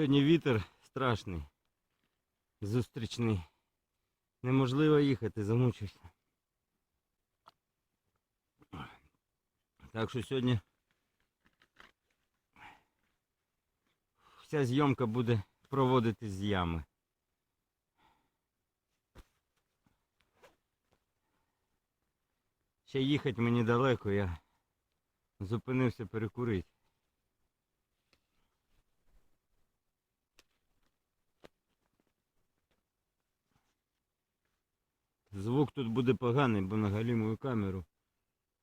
Сьогодні вітер страшний, зустрічний. Неможливо їхати, замучився. Так що сьогодні вся зйомка буде проводитись з ями. Ще їхати мені далеко, я зупинився перекурити. Звук тут буде поганий, бо на галімую камеру.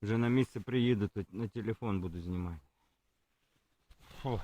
Вже на місце приїду, то на телефон буду знімати. Фу.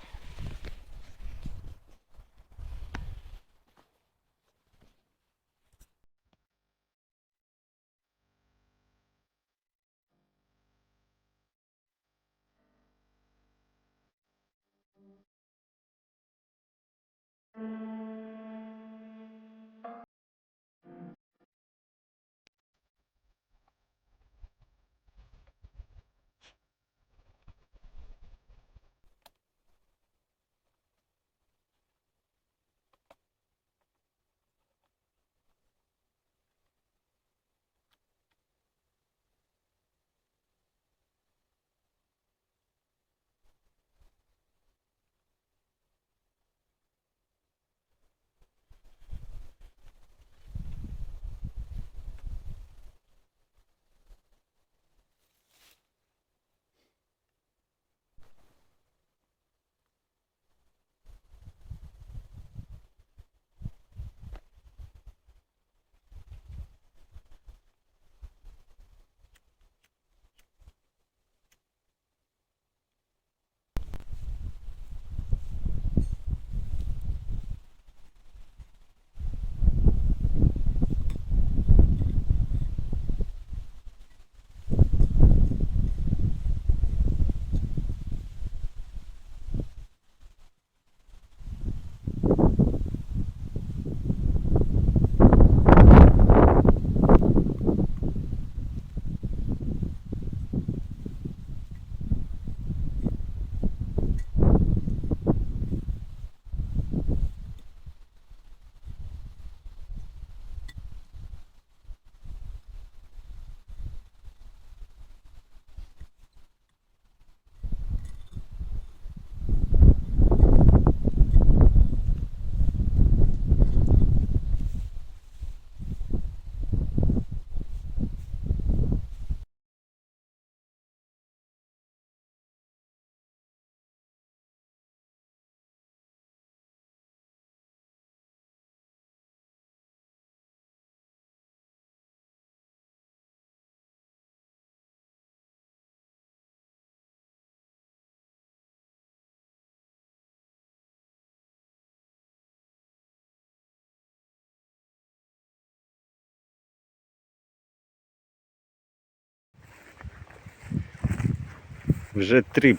Вже три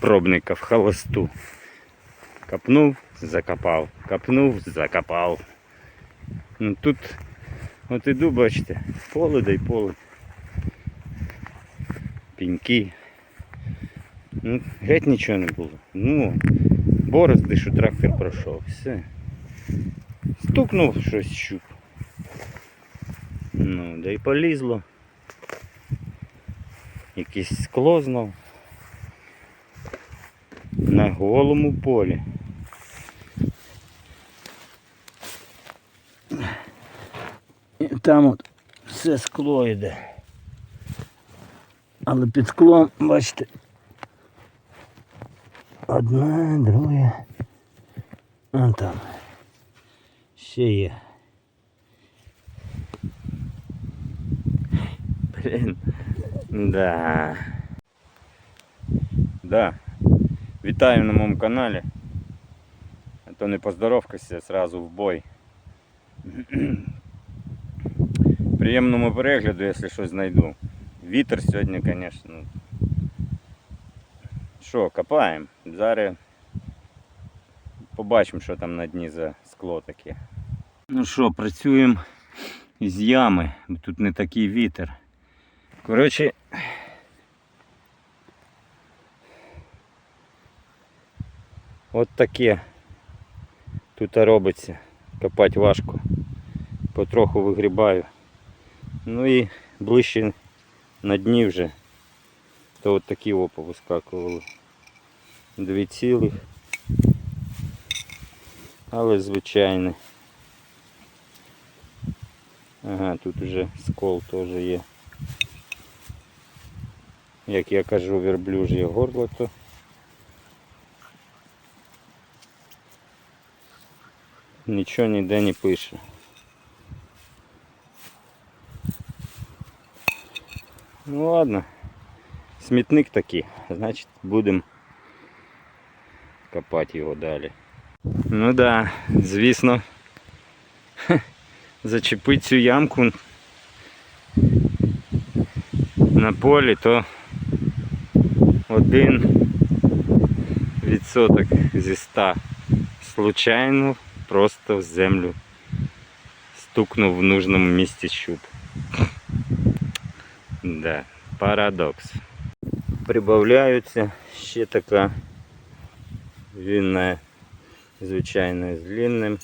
пробника в холосту. Копнув, закопав, копнув, закопав. Ну тут от іду, бачите, поле да й поле. Піньки. Ну, геть нічого не було. Ну, борозди, що трактор пройшов. Все. Стукнув щось щуп. Ну, да й полізло. Якесь скло знов. На голому полі. І там от все скло йде. Але під склом, бачите, одна, друга. А там. Ще є. Блін. Да. Да. Вітаю на моєму каналі. А то не поздоровкайся, сразу в бой. Приємному перегляду, якщо щось знайду. Вітер сьогодні, звісно. Що, копаємо. Зараз побачимо, що там на дні за скло таке. Ну що, працюємо з ями, бо тут не такий вітер. Коротше, От таке Тут робиться. Копати важко. Потроху вигрібаю. Ну і ближче на дні вже. То от такі опа вискакували. Дві цілих. Але звичайне. Ага, тут вже скол теж є. Як я кажу, верблюжє горло то. Нічого ніде не пише. Ну ладно. Смітник такий, значить будемо копати його далі. Ну да, звісно, зачепити цю ямку на полі, то один відсоток зі ста случайно просто в землю стукнув в нужному місці щуп. Да, парадокс. Прибавляються ще така вінна, звичайно, з длинним.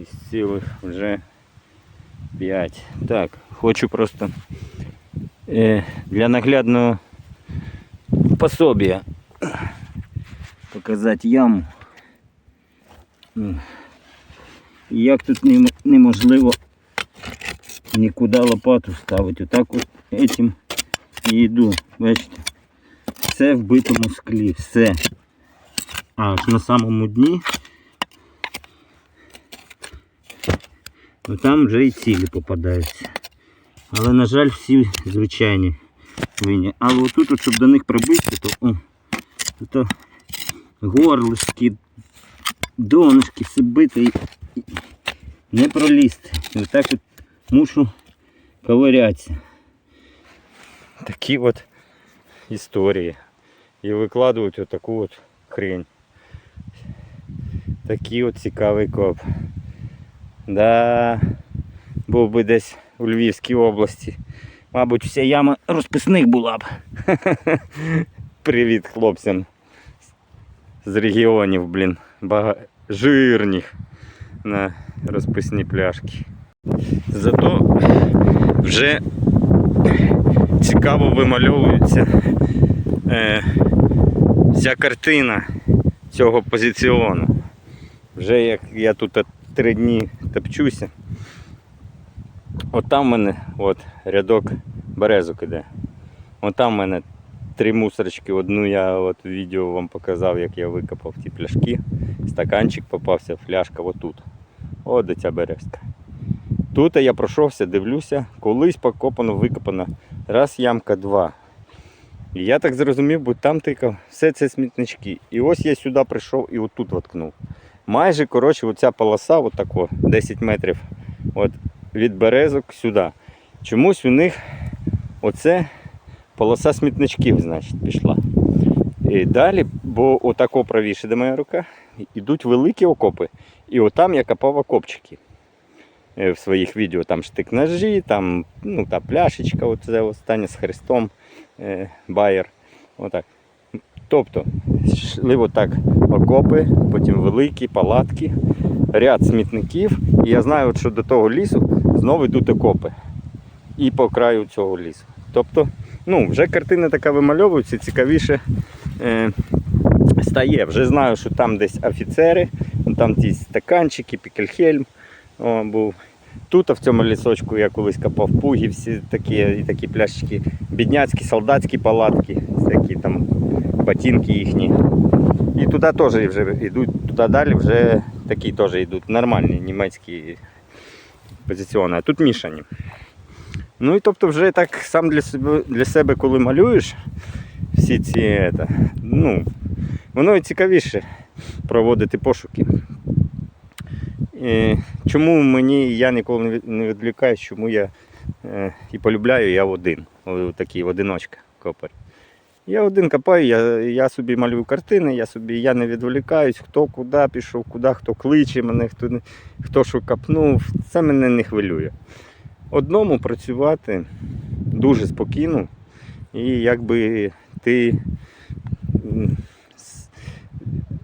Із цілих вже 5. Так, хочу просто е, для наглядного пособия показати яму. І Як тут неможливо нікуди лопату ставити. Отак от этим і йду. Бачите? Все в битому склі, все. Аж на самому дні. Ну, там вже і цілі попадаються. Але, на жаль, всі звичайні вині. Але отут, от, щоб до них прибитися, то о, тут горлишки, донышки, все бите і, не пролізти. І отак от мушу ковирятися. Такі от історії. І викладають отаку от хрень. Такий от цікавий коп. Да, був би десь у Львівській області. Мабуть, вся яма розписних була б. Привіт хлопцям з регіонів, блін. Жирних на розписні пляшки. Зато вже цікаво вимальовується е, вся картина цього позиціону. Вже як я тут три дні топчуся. От там в мене от, рядок березок іде. От там в мене три мусорочки. Одну я от відео вам показав, як я викопав ті пляшки. Стаканчик попався, фляжка отут. От де ця березка. Тут я пройшовся, дивлюся, колись покопано, викопано. Раз ямка, два. І я так зрозумів, бо там тикав все це смітнички. І ось я сюди прийшов і отут воткнув. Майже коротше, оця полоса, отако, 10 метрів от, від березок сюди. Чомусь у них оце полоса смітничків, значить, пішла. І далі, бо отако правіше, де моя рука, йдуть великі окопи. І отам я копав окопчики. Е, В своїх відео там штик ножі, там ну, та пляшечка, оце останнє з хрестом, е, байер. Отак. Тобто йшли отак окопи, потім великі палатки, ряд смітників. І я знаю, що до того лісу знову йдуть окопи. І по краю цього лісу. Тобто, ну, вже картина така вимальовується, цікавіше е, стає. Вже знаю, що там десь офіцери, там ті стаканчики, пікельхельм о, був. Тут в цьому лісочку я колись копав пуги, всі такі, і такі пляшечки, бідняцькі, солдатські палатки, такі там ботинки їхні. І туди теж вже йдуть, туди далі вже такі теж йдуть нормальні німецькі позиціони, а тут мішані. Ну і тобто вже так сам для себе, для себе коли малюєш всі ці, это, ну, воно і цікавіше проводити пошуки. І чому мені я ніколи не від- відвлікаюсь, чому я е, і полюбляю я один, такий одиночка копар. Я один копаю, я, я собі малюю картини, я собі я не відволікаюсь, хто куди пішов, куди, хто кличе мене, хто, хто що копнув. Це мене не хвилює. Одному працювати дуже спокійно, і якби ти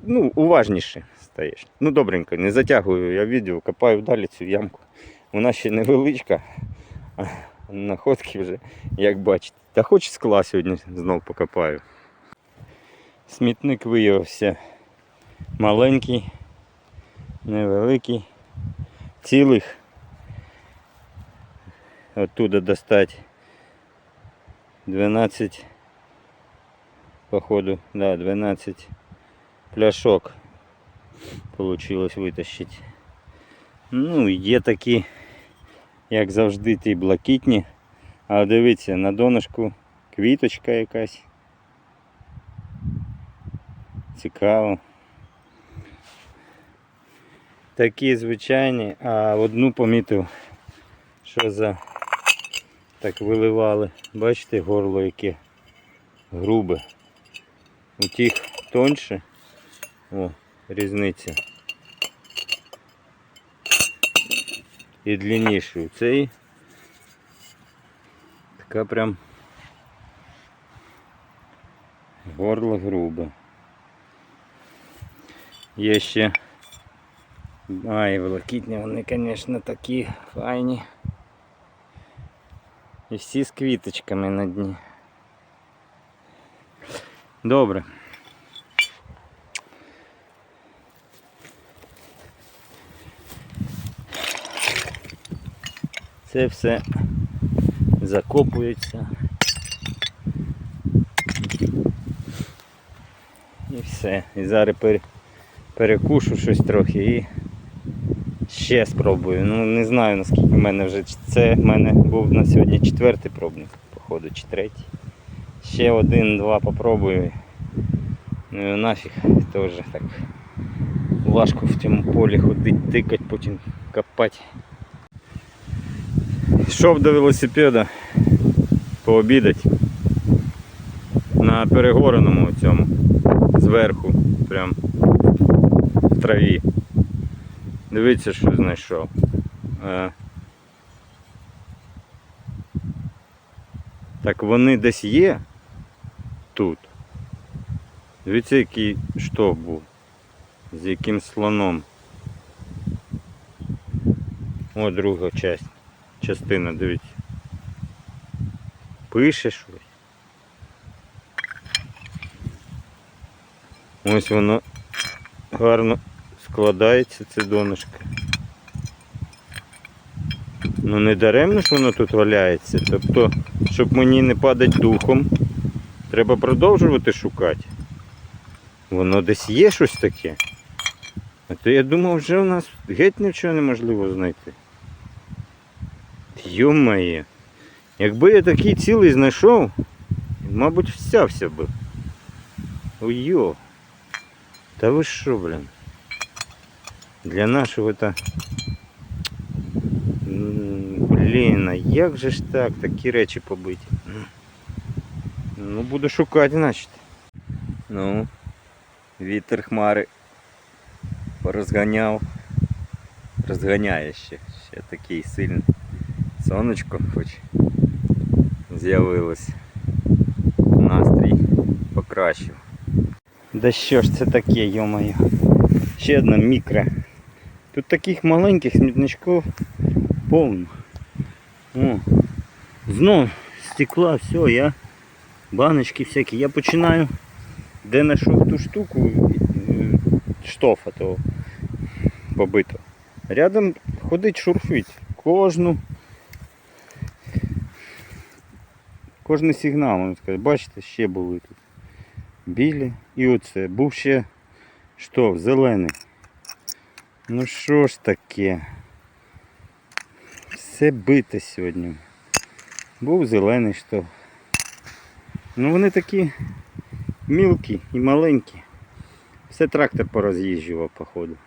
ну, уважніше стаєш. Ну, добренько, не затягую я відео, копаю далі цю ямку. Вона ще невеличка, а находки вже, як бачите. Та хоч скла сьогодні знов покопаю. Смітник виявився маленький, невеликий, цілих. Оттуда достать 12 походу, да, 12 пляшок получилось витащити. Ну, є такі, як завжди, ті блакитні. А дивіться, на донышку квіточка якась. Цікаво. Такі звичайні, а одну помітив, що за так виливали. Бачите, горло яке грубе. У тих тоньше. О, різниця. І длинніше у цей. Така прям горло грубе. Є ще. Ай, блакитні вони, звісно, такі файні. І всі з квіточками на дні. Добре. Це все закопується. І все. І зараз перекушу щось трохи і ще спробую. Ну не знаю наскільки в мене вже це в мене був на сьогодні четвертий пробник, походу, чи третій. Ще один-два попробую. Ну і нафіг теж так важко в цьому полі ходити, тикати, потім копати. Йшов до велосипеда пообідати на перегореному цьому зверху, прям в траві. Дивіться, що знайшов. Е, Так вони десь є тут. Дивіться, який штовх був. З яким слоном. О, друга часть. Частина, дивіться. Пише щось. Ось воно гарно складається, це донышко. Ну не даремно ж воно тут валяється. Тобто, щоб мені не падати духом, треба продовжувати шукати. Воно десь є щось таке. А то я думав, вже у нас геть нічого неможливо знайти. Йо-моє. Якби я такий цілий знайшов, мабуть, всявся би. Ой-йо. Та ви що, блін? Для нашого та. М, Блін, а як же ж так, такі речі побиті? Ну, буду шукати, значить. Ну, вітер хмари порозганяв. Розганяє ще. Ще такий сильний. Сонечко хоч з'явилось. Настрій покращив. Да що ж це таке, йо-моє. Ще одна мікро. Таких маленьких смітничків повно. О, знов стекла, все, я баночки всякі. Я починаю, де знайшов ту штуку е, штофа того побитого. Рядом ходить шурфить. Кожну. Кожний сигнал, можна сказати. Бачите, ще були тут. Білі і оце. Був ще штоф, зелений. Ну що ж таке? Все бите сьогодні. Був зелений штоф. Ну вони такі мілкі і маленькі. Все трактор пороз'їжджував, походу.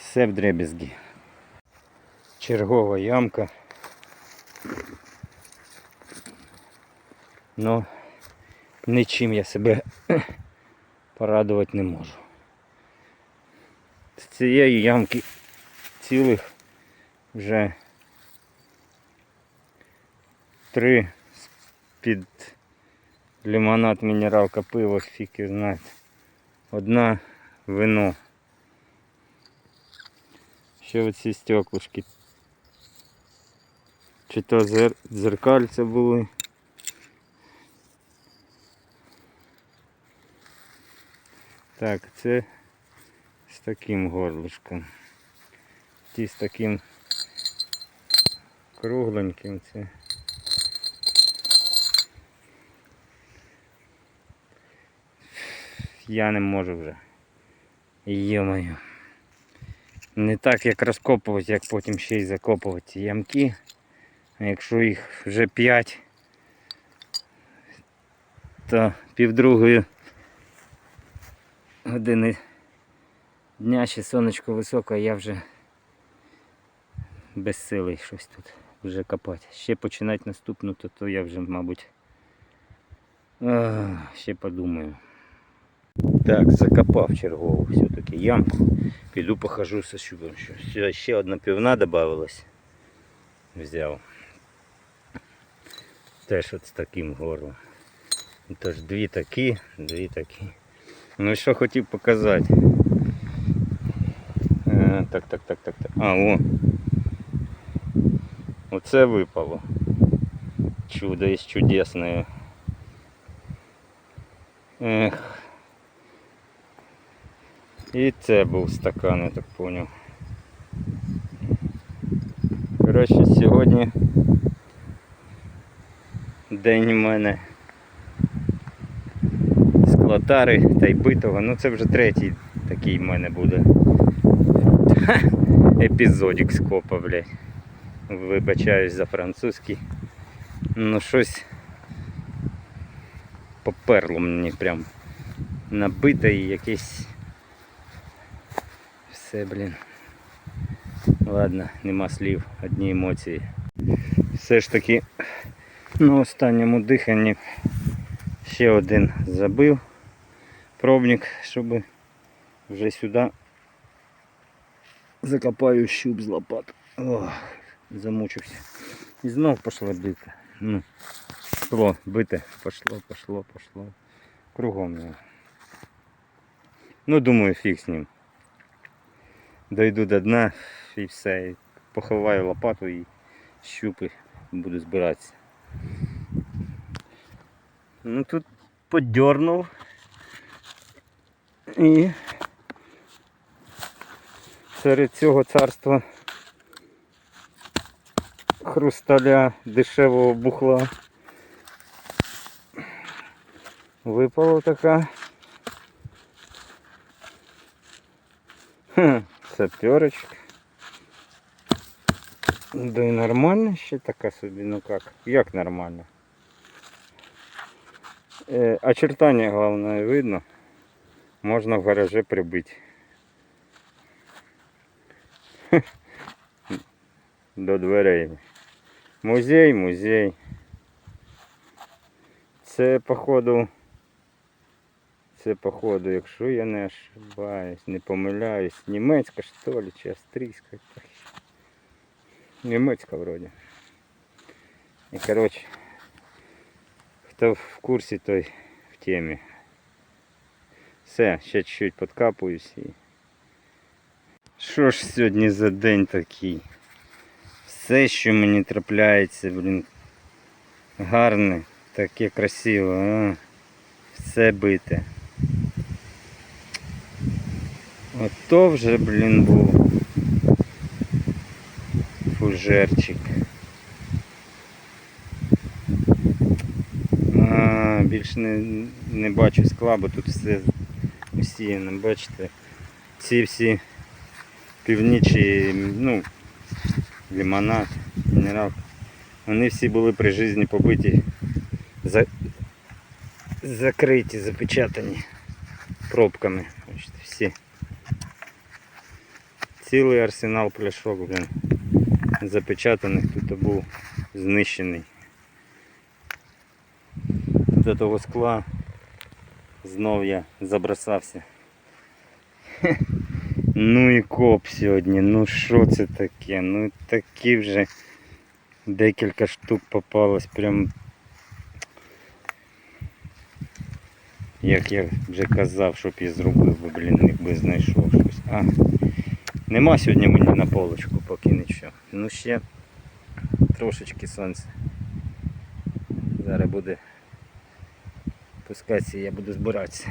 Все в дребезгі. Чергова ямка. Ну, нічим я себе порадувати не можу. Цієї ямки цілих вже три під лимонад мінералка пиво фіки знаєте. одна вино. Ще оці стеклышки. Чи то зер... дзеркальця були. Так, це таким горлышком. Ті з таким кругленьким це. Я не можу вже. Йо-моє. Не так як розкопувати, як потім ще й закопувати ці ямки. А якщо їх вже 5, то півдругої години дня ще сонечко високе, а я вже безсилий щось тут вже копати. Ще починати наступну, то, то я вже, мабуть, ще подумаю. Так, закопав чергову все-таки ямку. Піду похожу со щупом. Ще, ще одна півна додавалась. Взяв. Теж от з таким горлом. Тож дві такі, дві такі. Ну і що хотів показати. Так, так, так, так, так. А, о. Оце випало. Чудо із чудесне. Ех. І це був стакан, я так поняв. Коротше, сьогодні день у мене склотари та й битого. Ну це вже третій такий в мене буде. Епізодик з копа, блядь. Вибачаюсь за французький. Ну щось поперло мені прям набите і якесь все, блін. Ладно, нема слів, одні емоції. Все ж таки на останньому диханні ще один забив пробник, щоб вже сюди закопаю щуп з лопат. Ох, замучився. І знов пошло бити. Ну, пішло бити, пошло, пошло, пошло. Кругом його. Ну, думаю, фіг з ним. Дойду до дна і все. Поховаю лопату і щупи буду збиратися. Ну тут подернув і серед цього царства хрусталя дешевого бухла випала така саперочка. Да і нормально ще така собі, ну как? Як нормально? Е, очертання головне видно. Можна в гараже прибити. До дверей. Музей, музей. Це походу. Це походу, якщо я не ошибаюсь, не помиляюсь, німецька що ли, чи австрійська. Німецька вроді. І коротше, хто в курсі, той в темі. Все, ще чуть-чуть подкапуюсь і. Що ж сьогодні за день такий? Все, що мені трапляється, блін. Гарне, таке красиве, а? все бите. Ото вже, блін, був фужерчик. А, більше не, не бачу скла, бо тут все усіяно, бачите. Ці всі північі, ну, лимонад, мінерал, вони всі були при житті побиті, за, закриті, запечатані пробками. Всі. Цілий арсенал пляшок, блін, запечатаних тут був знищений. До того скла знов я забросався. Ну і коп сьогодні, ну що це таке? Ну такі вже декілька штук попалось прям Як я вже казав, щоб я зробив, би, блін, якби знайшов щось. А, нема сьогодні мені на полочку поки нічого. Ну ще трошечки сонця. Зараз буде пускатися я буду збиратися.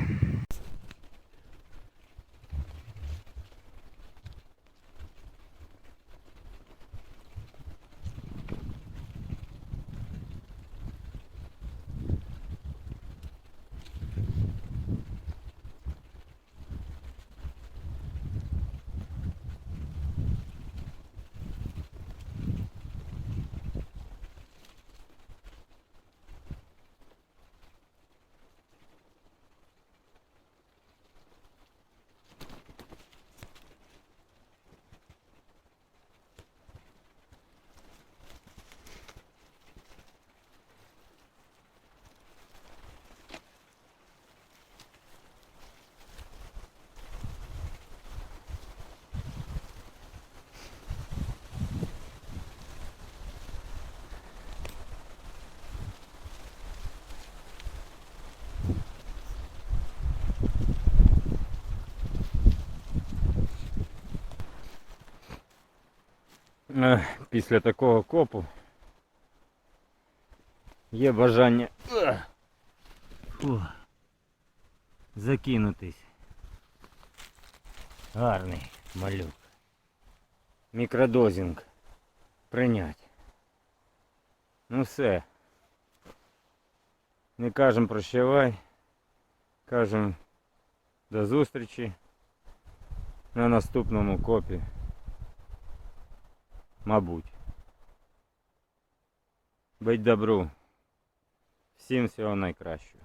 Після такого копу є бажання закинутись. Гарний малюк. Мікродозінг прийнять. Ну все. Не кажемо прощавай. Кажемо до зустрічі на наступному копі. Мабуть. Будь добру. Всім всього найкращого.